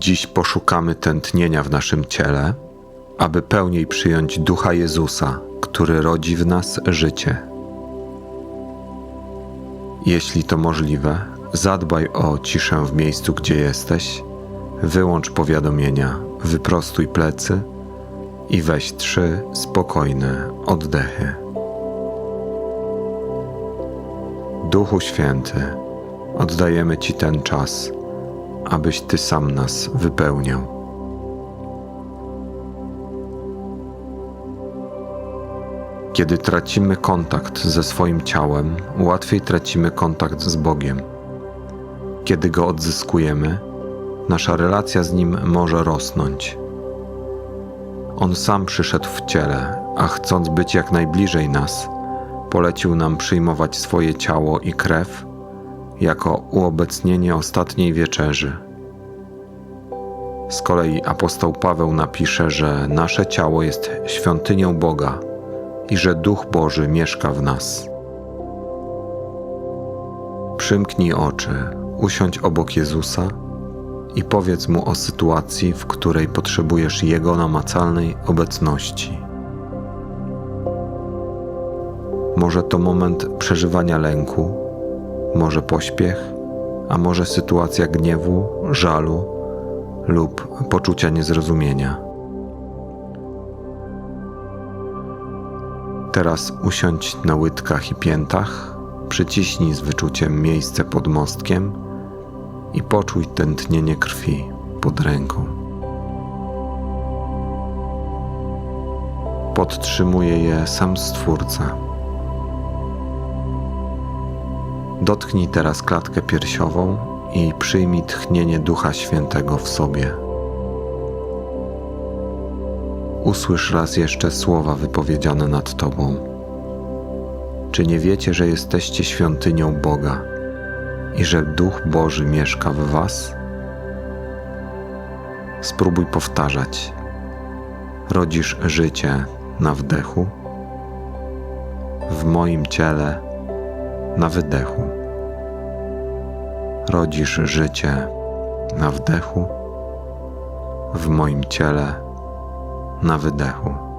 Dziś poszukamy tętnienia w naszym ciele, aby pełniej przyjąć ducha Jezusa, który rodzi w nas życie. Jeśli to możliwe, zadbaj o ciszę w miejscu, gdzie jesteś, wyłącz powiadomienia, wyprostuj plecy i weź trzy spokojne oddechy. Duchu Święty, oddajemy Ci ten czas, abyś Ty sam nas wypełniał. Kiedy tracimy kontakt ze swoim ciałem, łatwiej tracimy kontakt z Bogiem. Kiedy go odzyskujemy, nasza relacja z nim może rosnąć. On sam przyszedł w ciele, a chcąc być jak najbliżej nas, polecił nam przyjmować swoje ciało i krew jako uobecnienie ostatniej wieczerzy. Z kolei apostoł Paweł napisze, że nasze ciało jest świątynią Boga i że Duch Boży mieszka w nas. Przymknij oczy, usiądź obok Jezusa i powiedz mu o sytuacji, w której potrzebujesz Jego namacalnej obecności. Może to moment przeżywania lęku, może pośpiech, a może sytuacja gniewu, żalu lub poczucia niezrozumienia. Teraz usiądź na łydkach i piętach, przyciśnij z wyczuciem miejsce pod mostkiem i poczuj tętnienie krwi pod ręką. Podtrzymuje je sam Stwórca. Dotknij teraz klatkę piersiową i przyjmij tchnienie Ducha Świętego w sobie. Usłysz raz jeszcze słowa wypowiedziane nad Tobą. Czy nie wiecie, że jesteście świątynią Boga i że Duch Boży mieszka w Was? Spróbuj powtarzać. Rodzisz życie na wdechu, w moim ciele na wydechu. Rodzisz życie na wdechu, w moim ciele na wydechu.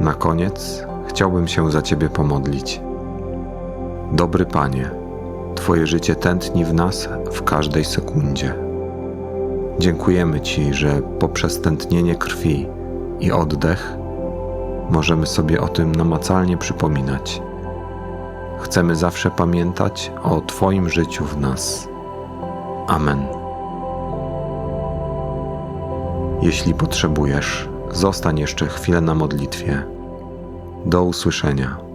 Na koniec chciałbym się za Ciebie pomodlić. Dobry Panie, Twoje życie tętni w nas w każdej sekundzie. Dziękujemy Ci, że poprzez tętnienie krwi i oddech możemy sobie o tym namacalnie przypominać. Chcemy zawsze pamiętać o Twoim życiu w nas. Amen. Jeśli potrzebujesz, zostań jeszcze chwilę na modlitwie. Do usłyszenia.